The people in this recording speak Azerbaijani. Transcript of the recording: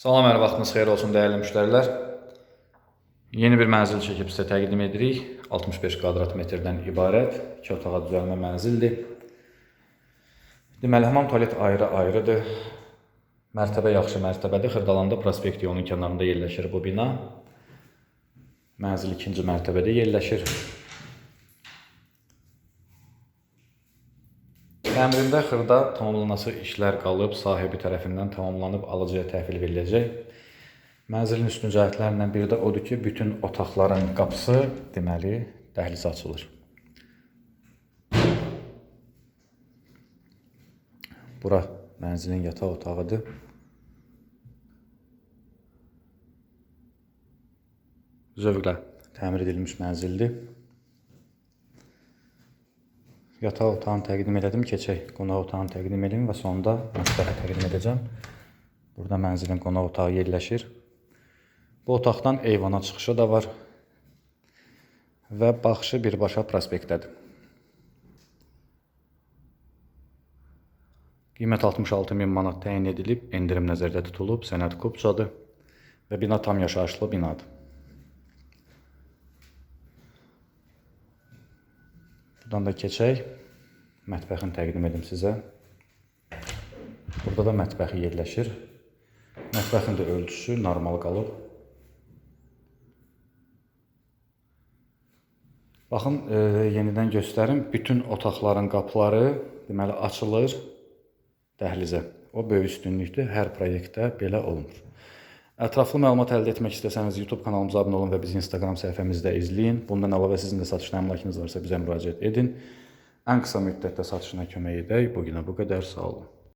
Salam, hər vaxtınız xeyir olsun dəyərli müştərilər. Yeni bir mənzil çəkib sizə təqdim edirik. 65 kvadrat metrdən ibarət 2 otağa düzəlmə mənzildir. Deməli, hamam tualet ayrı-ayrıdır. Mərtəbə yaxşı mərtəbədir. Xırdalanda prospekt yolunun kənarında yerləşir bu bina. Mənzil ikinci mərtəbədə yerləşir. Təmirində xırda tamamlanması işlər qalıb, sahibi tərəfindən tamamlanıb alıcıya təhvil veriləcək. Mənzilin üstün cəhətlərindən biri də odur ki, bütün otaqların qapısı, deməli, dəhliz açılır. Bura mənzilin yataq otağıdır. Zövqlə təmir edilmiş mənzildir. Yataq otağını təqdim elədim. Keçək qonaq otağını təqdim edeyim və sonda mətbəxi təqdim edəcəm. Burada mənzilin qonaq otağı yerləşir. Bu otaqdan eyvana çıxışı da var və baxışı birbaşa prospektdədir. Qiymət 66 min manat təyin edilib, endirim nəzərdə tutulub, sənəd kupçadır və bina tam yaşayışlı binadır. Buradan da keçək. Mətbəxini təqdim edim sizə. Burada da mətbəxi yerləşir. Mətbəxin də ölçüsü normal qalıb. Baxın, e, yenidən göstərim. Bütün otaqların qapıları deməli açılır dəhlizə. O böyük üstünlükdür. Hər proyektdə belə olmur. Ətraflı məlumat əldə etmək istəsəniz YouTube kanalımıza abunə olun və bizi Instagram səhifəmizdə izləyin. Bundan əlavə sizin də satışla əmlakınız varsa bizə müraciət edin. Ən qısa müddətdə satışına kömək edək. Bu günə bu qədər. Sağ olun.